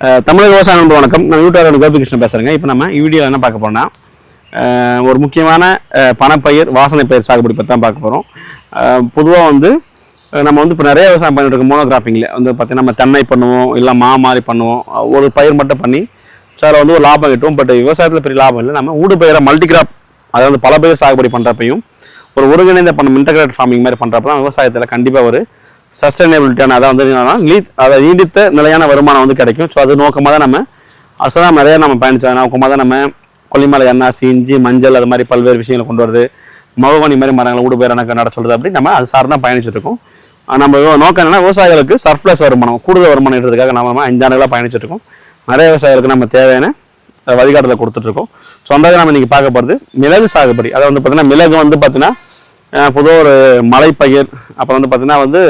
தமிழக விவசாய நண்பர் வணக்கம். நான் யூடியூபர் கோபிகிருஷ்ணன் பேசுகிறேங்க இப்போ நம்ம வீடியோவில் என்ன பார்க்க போகிறோம்னா ஒரு முக்கியமான பணப்பயிர் வாசனை பயிர் சாகுபடி பற்றி தான் பார்க்க போகிறோம் பொதுவாக வந்து நம்ம வந்து இப்போ நிறைய விவசாயம் பண்ணிட்டு இருக்கோம். மோனோகிராஃபிங்கில் வந்து பார்த்தீங்கன்னா நம்ம தென்னை பண்ணுவோம் இல்லை மா மாதிரி பண்ணுவோம். ஒரு பயிர் மட்டும் பண்ணி சார் அதில் வந்து ஒரு லாபம் கிட்டும். பட் விவசாயத்தில் பெரிய லாபம் இல்லை. நம்ம ஊடு பயிரை மல்டிகிராப் அதாவது பல பயிர் சாகுபடி பண்ணுறப்பையும் ஒரு ஒருங்கிணைந்த பண்ண இன்டகிரேட் ஃபார்மிங் மாதிரி பண்ணுறப்ப தான் விவசாயத்தில் கண்டிப்பாக ஒரு சஸ்டைனபிலிட்டியான அதாவது வந்து என்னன்னா நீ அதை நீடித்த நிலையான வருமானம் வந்து கிடைக்கும். ஸோ அது நோக்கமாக தான் நம்ம அசலாம் நிறைய நம்ம பயணிச்சோம். நோக்கமாக தான் நம்ம கொல்லிமலை எண்ணெய் இஞ்சி மஞ்சள் அது மாதிரி பல்வேறு விஷயங்களை கொண்டு வருது. மகோகனி மாதிரி மரங்களை ஊடு பேர் எனக்கு நட சொல்கிறது அப்படி நம்ம அது சார் தான் பயணிச்சுட்டு இருக்கோம். நம்ம நோக்கம் என்னன்னா விவசாயிகளுக்கு சர்ப்ளஸ் வருமானம் கூடுதல் வருமானம் ஈட்டுறதுக்காக நம்ம அஞ்சாண்டுகளாக ஆண்டுகளாக பயணிச்சுட்டு இருக்கோம். நிறைய விவசாயிகளுக்கு நம்ம தேவையான அஹ், வழிகாட்டுதலை கொடுத்துட்ருக்கோம் ஸோ அந்த நம்ம இன்றைக்கி பார்க்க போகிறது மிளகு சாகுபடி. அதை வந்து பார்த்திங்கன்னா மிளகு வந்து பார்த்திங்கன்னா பொதுவாக ஒரு மலைப்பயிர் அப்புறம் வந்து பார்த்திங்கன்னா வந்து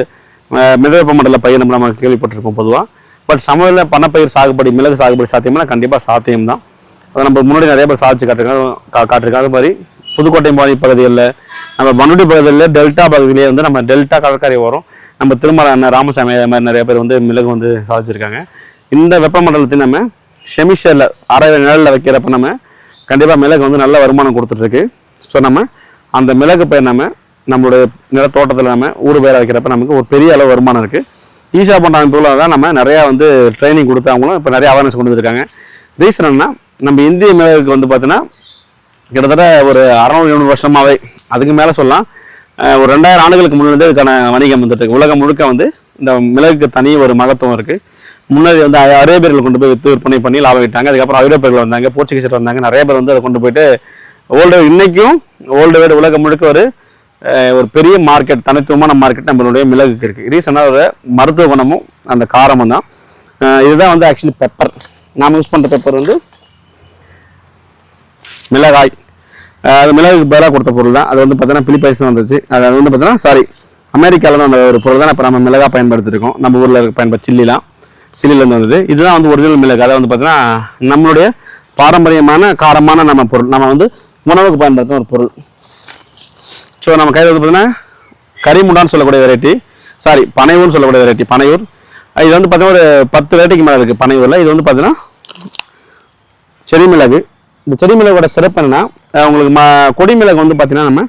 மிதவெப்ப மண்டல பயிர் நம்ம நம்ம கேள்விப்பட்டிருக்கோம் பொதுவாக பட் சமையலில் பணப்பயிர் சாகுபடி மிளகு சாகுபடி சாத்தியம்னா கண்டிப்பாக சாத்தியம் தான் அதை நம்ம முன்னாடி நிறைய பேர் சாதிச்சு காட்டிருக்காங்க கா காட்டிருக்காங்க. அது மாதிரி புதுக்கோட்டை பாணி பகுதிகளில் நம்ம மண்ணுடி பகுதியில் டெல்டா பகுதியிலே வந்து நம்ம டெல்டா கடற்கரை வரும் நம்ம திருமலை அண்ணன் ராமசாமி அது மாதிரி நிறைய பேர் வந்து மிளகு வந்து சாதிச்சிருக்காங்க. இந்த வெப்பமண்டலத்தை நம்ம செமிஷரில் அரை நிழலில் வைக்கிறப்ப நம்ம கண்டிப்பாக மிளகு வந்து நல்ல வருமானம் கொடுத்துட்ருக்கு ஸோ நம்ம அந்த மிளகு பயிர் நம்ம நம்மளுடைய நிலத்தோட்டத்தில் நம்ம ஊடு பயிரை வைக்கிறப்ப நமக்கு ஒரு பெரிய அளவு வருமானம் இருக்குது ஈஷா பண்ணுற அமைப்புகளில் தான் நம்ம நிறையா வந்து ட்ரைனிங் கொடுத்து அவங்களும் இப்போ நிறைய அவேர்னஸ் கொண்டு வந்துருக்காங்க. ரீசன் என்ன நம்ம இந்திய மிளகுக்கு வந்து பார்த்தீங்கன்னா கிட்டத்தட்ட ஒரு அறநூறு எழுநூறு வருஷமாவே அதுக்கு மேலே சொல்லலாம். ஒரு ரெண்டாயிரம் ஆண்டுகளுக்கு முன்னாடி இதுக்கான வணிகம் வந்துட்டு உலகம் முழுக்க வந்து இந்த மிளகுக்கு தனி ஒரு மகத்துவம் இருக்குது முன்னாடி வந்து அரேபியர்கள் கொண்டு போய் வித்து விற்பனை பண்ணி லாபம் விட்டாங்க அதுக்கப்புறம் ஐரோப்பியர்கள் வந்தாங்க போர்ச்சுகீசர் வந்தாங்க. நிறைய பேர் வந்து அதை கொண்டு போயிட்டு ஓல்டு இன்னைக்கும் ஓல்டு வேர்டு உலகம் முழுக்க ஒரு ஒரு பெரிய மார்க்கெட் தனித்துவமான மார்க்கெட் நம்மளுடைய மிளகுக்கு இருக்குது ரீசனாக ஒரு மருத்துவ குணமும் அந்த காரமும் தான். இதுதான் வந்து ஆக்சுவலி பெப்பர் நாம் யூஸ் பண்ணுற பெப்பர் வந்து மிளகாய். அது மிளகுக்கு பதிலாக கொடுத்த பொருள் தான். அது வந்து பார்த்தீங்கன்னா பிலிப்பைன்ஸ் தான் வந்துச்சு. அது வந்து பார்த்தீங்கன்னா சாரி அமெரிக்காவில் தான் அந்த ஒரு பொருள் தான் இப்போ நம்ம மிளகாய் பயன்படுத்திருக்கோம். நம்ம ஊரில் இருக்க பயன்படுத்த சில்லிலாம். சில்லிலேருந்து வந்தது. இதுதான் வந்து ஒரிஜினல் மிளகு. அதை வந்து பார்த்தீங்கன்னா நம்மளுடைய பாரம்பரியமான காரமான நம்ம பொருள். நம்ம வந்து உணவுக்கு பயன்படுத்தும் ஒரு பொருள். ஸோ நம்ம கையில் வந்து பார்த்தீங்கன்னா கரிமுண்டான்னு சொல்லக்கூடிய வெரைட்டி சாரி பனையூர்னு சொல்லக்கூடிய வெரைட்டி பனையூர். இது வந்து பார்த்தீங்கன்னா ஒரு பத்து வெரைட்டிக்கு மேலே இருக்குது பனையூரில். இது வந்து பார்த்தீங்கன்னா செடி மிளகு இந்த செடி மிளகோட சிறப்பு என்னன்னா உங்களுக்கு ம கொடி மிளகு வந்து பார்த்தீங்கன்னா நம்ம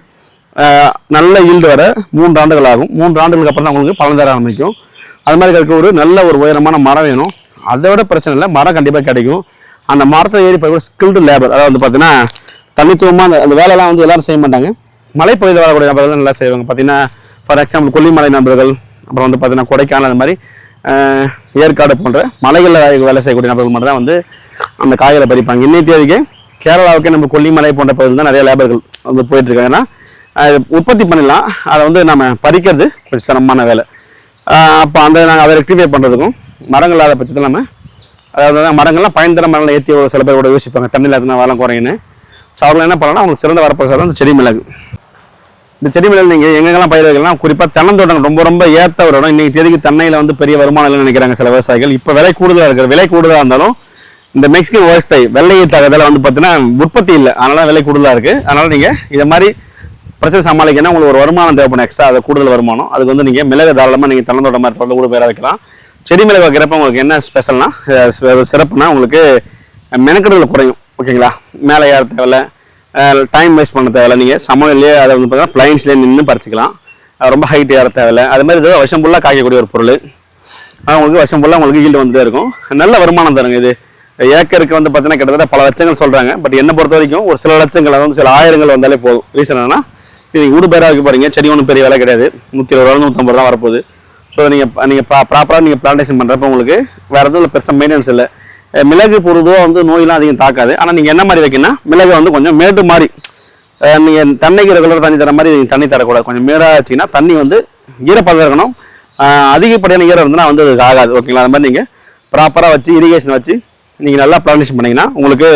நல்ல ஈல்டு வர மூன்று ஆண்டுகள் ஆகும். மூன்று ஆண்டுகளுக்கு அப்புறம் தான் உங்களுக்கு பலன் தர ஆரம்பிக்கும். அது மாதிரி இருக்க ஒரு நல்ல ஒரு உயரமான மரம் வேணும். அதை விட பிரச்சனை இல்லை. மரம் கண்டிப்பாக கிடைக்கும். அந்த மரத்தை ஏறி போய் ஸ்கில்டு லேபர் அதாவது வந்து பார்த்தீங்கன்னா தனித்துவமாக அந்த அந்த வேலையெல்லாம் வந்து எல்லோரும் செய்ய மாட்டாங்க. மலைப்பகுதியில் வரக்கூடிய நபர்கள் நல்லா செய்வாங்க. பார்த்தீங்கன்னா ஃபார் எக்ஸாம்பிள் கொல்லிமலை நபர்கள் அப்புறம் வந்து பார்த்தீங்கன்னா கொடைக்கானல் அந்த மாதிரி ஏற்காடு போன்ற மலைகளில் வேலை- செய்யக்கூடிய நபர்கள் மட்டும் தான் வந்து அந்த காய்களை பறிப்பாங்க. இன்னைய தேதிக்கு கேரளாவுக்கு நம்ம கொல்லிமலை போன்ற பகுதியில் தான் நிறைய லேபர்கள் வந்து போயிட்டுருக்காங்க. ஏன்னா உற்பத்தி பண்ணலாம் அதை வந்து நம்ம பறிக்கிறது கொஞ்சம் சிரமமான வேலை. அப்போ அந்த நாங்கள் அதை ரெக்டிஃபை பண்ணுறதுக்கும் மரங்கள் இல்லாத பட்சத்தில் நம்ம அதாவது மரங்கள்லாம் பயன்தர மரங்களை ஏற்றி ஒரு சில பேர் கூட யோசிப்பாங்க. தண்ணியில் அதுனா வரலாம் குறையுன்னு ஸோ அவங்க என்ன பண்ணலாம் அவங்களுக்கு சிறந்த வரப்போகிறது அந்த செடி மிளகு. இந்த செடி மிளகு நீங்கள் எங்கெங்கெல்லாம் பயிர் வைக்கலாம் குறிப்பாக தென்னந்தோட்டம் ரொம்ப ரொம்ப ஏற்ற ஒரு இடம். இன்றைக்கி தேதிக்கு தென்னையில் வந்து பெரிய வருமானம் இல்லைன்னு நினைக்கிறாங்க சில விவசாயிகள். இப்போ விலை கூடுதலாக இருக்கிற விலை கூடுதலாக இருந்தாலும் இந்த மெக்சிகன் ஒர்க்டை வெள்ளையை தகதில் வந்து பார்த்தீங்கன்னா உற்பத்தி இல்லை. அதனால விலை கூடுதலாக இருக்குது அதனால் நீங்கள் இதை மாதிரி பிரச்சனை சமாளிக்கணும் உங்களுக்கு ஒரு வருமானம் தேவைப்படும் எக்ஸ்ட்ரா அது கூடுதல் வருமானம். அதுக்கு வந்து நீங்கள் மிளகு தாராளமாக நீங்கள் தென்னந்தோட்டம் மாதிரி கூட பேர வைக்கலாம். செடி மிளகு வைக்கிறப்ப உங்களுக்கு என்ன ஸ்பெஷல்னா சிறப்புனா உங்களுக்கு மெனக்கெடுதல் குறையும். ஓகேங்களா? மேலே ஏற தேவையில்ல. டைம் வேஸ்ட் பண்ண தேவையில்ல. நீங்கள் சமையல்லையே அதை வந்து பார்த்தீங்கன்னா பிளைன்ஸ்லேயே நின்று பறிச்சிக்கலாம். ரொம்ப ஹைட் ஏற தேவையில்ல. அது மாதிரி இது வருஷம் ஃபுல்லாக காய்க்கக்கூடிய ஒரு பொருள். ஆனால் உங்களுக்கு வருஷம் ஃபுல்லாக உங்களுக்கு ஈல்டு வந்துட்டே இருக்கும். நல்ல வருமானம் தருங்க இது. ஏக்கருக்கு வந்து பார்த்தீங்கன்னா கிட்டத்தட்ட பல லட்சங்கள் சொல்கிறாங்க பட் என்னை பொறுத்த வரைக்கும் ஒரு சில லட்சங்கள் அதாவது சில ஆயிரங்கள் வந்தாலே போதும். ரீசன் என்னன்னா இது ஊடு பேராக வைக்க போகிறீங்க செடி ஒன்றும் பெரிய விலை கிடையாது. நூற்றி இருபது ரூபா நூற்றம்பது ரூபா வரப்போகுது. ஸோ நீங்கள் நீங்கள் ப்ராப்பராக நீங்கள் பிளான்டேஷன் பண்ணுறப்ப உங்களுக்கு வேறு எதுவும் பெருசாக மெயின்டெனன்ஸ் இல்லை. மிளகு பொறுதுவோ வந்து நோயெல்லாம் அதிகம் தாக்காது. ஆனால் நீங்கள் என்ன மாதிரி வைக்கணும்னா மிளகு வந்து கொஞ்சம் மேட்டு மாதிரி நீங்கள் தண்ணிக்கு ரெகுலர் தண்ணி தர மாதிரி தண்ணி தரக்கூடாது. கொஞ்சம் மேடாச்சுன்னா தண்ணி வந்து ஈரப்பதம் இருக்கணும். அதிகப்படியான ஈரம் இருந்ததுன்னா வந்து அதுக்கு ஆகாது. ஓகேங்களா அது மாதிரி நீங்கள் ப்ராப்பராக வச்சு இரிகேஷன் வச்சு நீங்கள் நல்லா பிளான்டேஷன் பண்ணிங்கன்னா உங்களுக்கு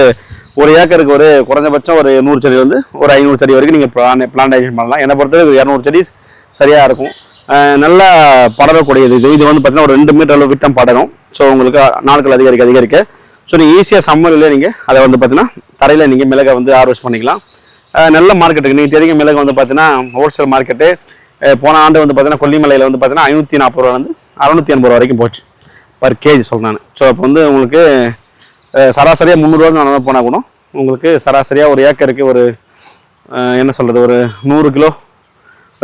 ஒரு ஏக்கருக்கு ஒரு குறைஞ்சபட்சம் ஒரு நூறு செடி வந்து ஒரு ஐநூறு செடி வரைக்கும் நீங்கள் பிளான் பிளான்டேஷன் பண்ணலாம். என்னை பொறுத்தவரை இரநூறு செடி சரியாக இருக்கும். நல்லா படரக்கூடியது. இது இது வந்து பார்த்தீங்கன்னா ஒரு ரெண்டு மீட்டர் அளவு விட்டம் படரும். ஸோ உங்களுக்கு நாட்கள் அதிகரிக்க அதிகரிக்க. ஸோ நீங்கள் ஈஸியாக சம்மரில் நீங்கள் அதை வந்து பார்த்தீங்கன்னா தரையில் நீங்கள் மிளகை வந்து ஹார்வெஸ்ட் பண்ணிக்கலாம். நல்ல மார்க்கெட்டுக்கு நீங்கள் தெரியும் மிளகு வந்து பார்த்தீங்கன்னா ஹோல்சேல் மார்க்கெட்டு போன ஆண்டு வந்து பார்த்தீங்கன்னா கொல்லிமலையில் வந்து பார்த்தீங்கன்னா ஐநூற்றி நாற்பது ரூபா வந்து அறநூற்றி எண்பது ரூபா வரைக்கும் போச்சு. பர் கேஜி சொல்கிறேன் ஸோ அப்போ வந்து உங்களுக்கு சராசரியாக முந்நூறுவா நடந்து போனால் கூட உங்களுக்கு சராசரியாக ஒரு ஏக்கருக்கு ஒரு என்ன சொல்கிறது ஒரு நூறு கிலோ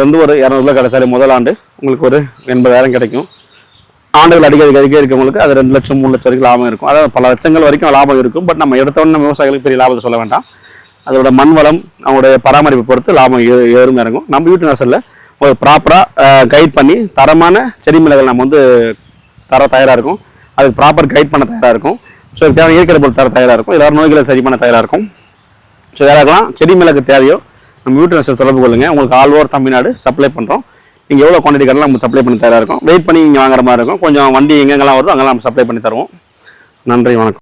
வந்து ஒரு இரநூறுவா கிடைச்சாலே முதல் ஆண்டு உங்களுக்கு ஒரு எண்பதாயிரம் கிடைக்கும். ஆண்டுகள் அடிக்க அதிக இருக்கவங்களுக்கு அது ரெண்டு லட்சம் மூணு லட்சம் வரைக்கும் லாபம் இருக்கும். அதாவது பல லட்சங்கள் வரைக்கும் லாபம் இருக்கும். பட் நம்ம எடுத்தோடனே நம்ம விவசாயிகளுக்கு பெரிய லாபத்தை சொல்ல வேண்டாம். அதோட மண் வளம் அவங்களுடைய பராமரிப்பு பொறுத்து லாபம் ஏறும் இறங்கும். நம்ம வீட்டு நர்சரில் ஒரு ப்ராப்பராக கைட் பண்ணி தரமான செடி மிளகள் நம்ம வந்து தர தயாராக இருக்கும். அதுக்கு ப்ராப்பர் கைட் பண்ண தயாராக இருக்கும். ஸோ தேவையான இயற்கை பொருள் தர தயாராக இருக்கும். எல்லாரும் நோய்களை சரி பண்ண தயாராக இருக்கும். ஸோ யாராக்கலாம் செடி மிளகு தேவையோ நம்ம வீட்டு நர்சரி தொடர்பு கொள்ளுங்க. உங்களுக்கு ஆல் ஓவர் தமிழ்நாடு சப்ளை பண்ணுறோம் நீங்கள் எவ்வளோ குவான்டிட்டி கடலாம் நம்ம சப்ளை பண்ணி தயாராக இருக்கும். வெயிட் பண்ணி நீங்கள் வாங்குற மாதிரி இருக்கும். கொஞ்சம் வண்டி எங்கெங்கெல்லாம் வருதோ அங்கெல்லாம் நம்ம சப்ளை பண்ணி தருவோம். நன்றி வணக்கம்.